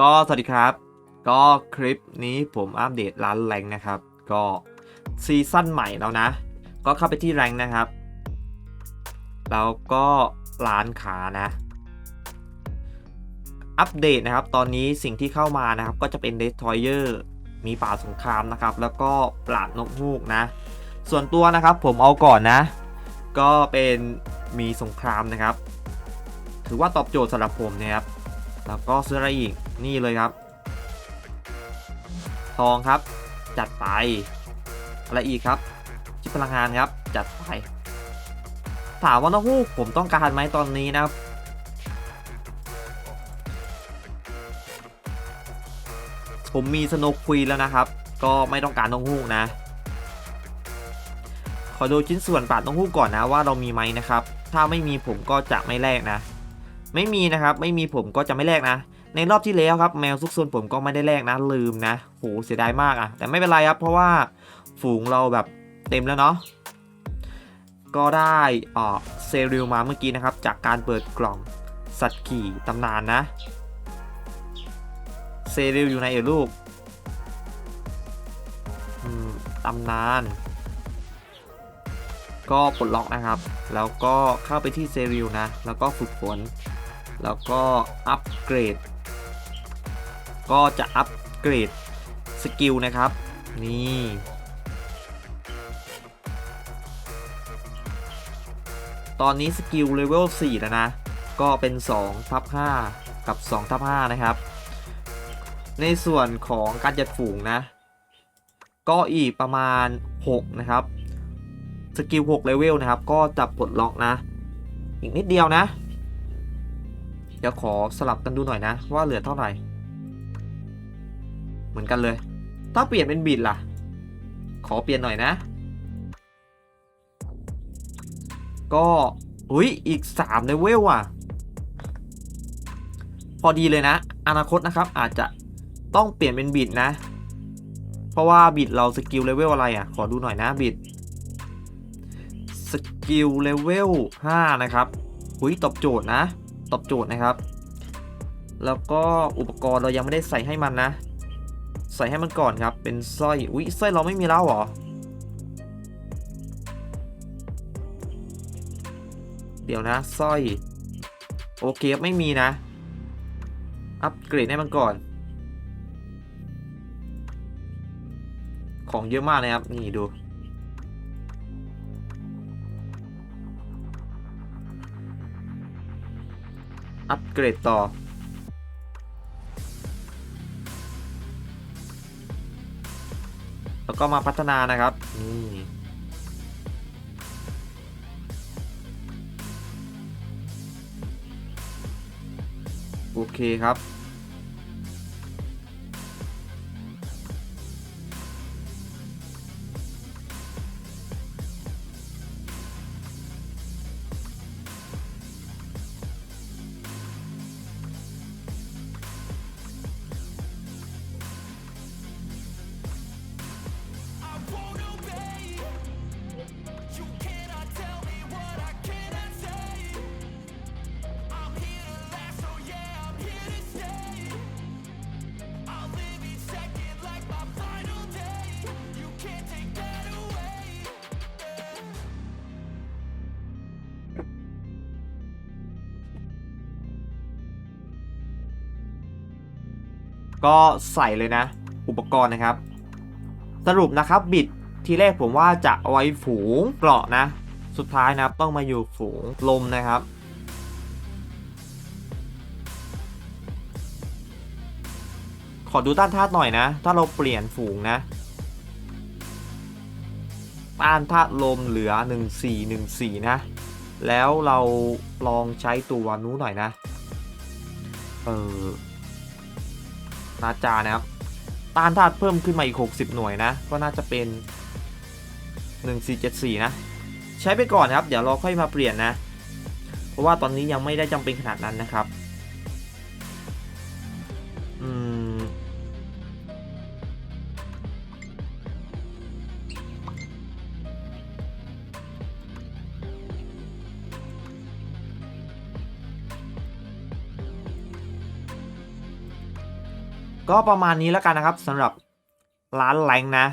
ก็สวัสดีครับ ก็คลิปนี้ผมอัปเดตร้านแรงนะครับ ก็ซีซั่นใหม่แล้วนะ ก็เข้าไปที่แรงนะครับ แล้วก็ร้านขานะ อัปเดตนะครับ ตอนนี้สิ่งที่เข้ามานะครับ ก็จะเป็นเดสทอยเ r อร์มีป่าสงครามนะครับ แล้วก็ปราดนกฮูกนะ ส่วนตัวนะครับผมเอาก่อนนะ ก็เป็นมีสงครามนะครับ ถือว่าตอบโจทย์สำหรับผมนะครับ แล้วก็ซื้ออะไรอีก นี่เลยครับ ทองครับ จัดไป อะไรอีกครับ ชิปพลังงานครับ จัดไป ถามว่านกฮูกผมต้องการไหมตอนนี้นะครับ ผมมีสโนควีแล้วนะครับ ก็ไม่ต้องการนกฮูกนะ ขอดูชิ้นส่วนปาดนกฮูกก่อนนะว่าเรามีไหมนะครับ ถ้าไม่มีผมก็จะไม่แลกนะ ไม่มีนะครับ ไม่มีผมก็จะไม่แลกนะ ในรอบที่แล้วครับแมวซุกซนผมก็ไม่ได้แลกนะลืมนะโหเสียดายมากอะแต่ไม่เป็นไรครับเพราะว่าฝูงเราแบบเต็มแล้วเนาะก็ได้ออเซริลมาเมื่อกี้นะครับ จากการเปิดกล่องสัตว์ขี่ตำนานนะเซริลอยู่ในเอลูกตำนาน ก็ปลดล็อกนะครับ แล้วก็เข้าไปที่เซริลนะ แล้วก็ฝึกฝน แล้วก็อัปเกรด ก็จะอัปเกรดสกิลนะครับ นี่ตอนนี้สกิลเลเวล4แล้วนะ ก็เป็น2ทับ5กับ2ทับ5นะครับ ในส่วนของการจัดฝูงนะ ก็อีกประมาณ 6 นะครับ สกิล6เลเวลนะครับ ก็จะปลดล็อกนะ อีกนิดเดียวนะ เดี๋ยวขอสลับกันดูหน่อยนะ ว่าเหลือเท่าไหร่ เหมือนกันเลย ถ้าเปลี่ยนเป็นบิดล่ะ ขอเปลี่ยนหน่อยนะ ก็อุ้ยอีก3เลเวลอะ พอดีเลยนะ อนาคตนะครับอาจจะต้องเปลี่ยนเป็นบิดนะ เพราะว่าบิดเราสกิลเลเวลอะไรอะ ขอดูหน่อยนะบิดสกิลเลเวล5นะครับอุ้ยตอบโจทย์นะ ตอบโจทย์นะครับ แล้วก็อุปกรณ์เรายังไม่ได้ใส่ให้มันนะ ใส่ให้มันก่อนครับ เป็นสร้อย อุ้ยสร้อยเราไม่มีแล้วเหรอ เดี๋ยวนะสร้อย โอเคไม่มีนะ อัปเกรดให้มันก่อน ของเยอะมากเลยครับ นี่ดูอัปเกรดต่อ แล้วก็มาพัฒนานะครับนี่โอเคครับ ก็ใส่เลยนะ อุปกรณ์นะครับ สรุปนะครับบิดทีแรกผมว่าจะเอาไว้ฝูงเกราะนะ สุดท้ายนะครับต้องมาอยู่ฝูงลมนะครับขอดูต้านธาตุหน่อยนะ ถ้าเราเปลี่ยนฝูงนะ ต้านธาตุลมเหลือ 1414 นะ แล้วเราลองใช้ตัวนู้นหน่อยนะ เออ นาจานะครับต้านธาตุเพิ่มขึ้นมาอีก 60 หน่วยนะ ก็น่าจะเป็น 1474 นะ ใช้ไปก่อนครับ เดี๋ยวเราค่อยมาเปลี่ยนนะ เพราะว่าตอนนี้ยังไม่ได้จำเป็นขนาดนั้นนะครับ ก็ประมาณนี้แล้วกันนะครับสำหรับร้านแรงนะ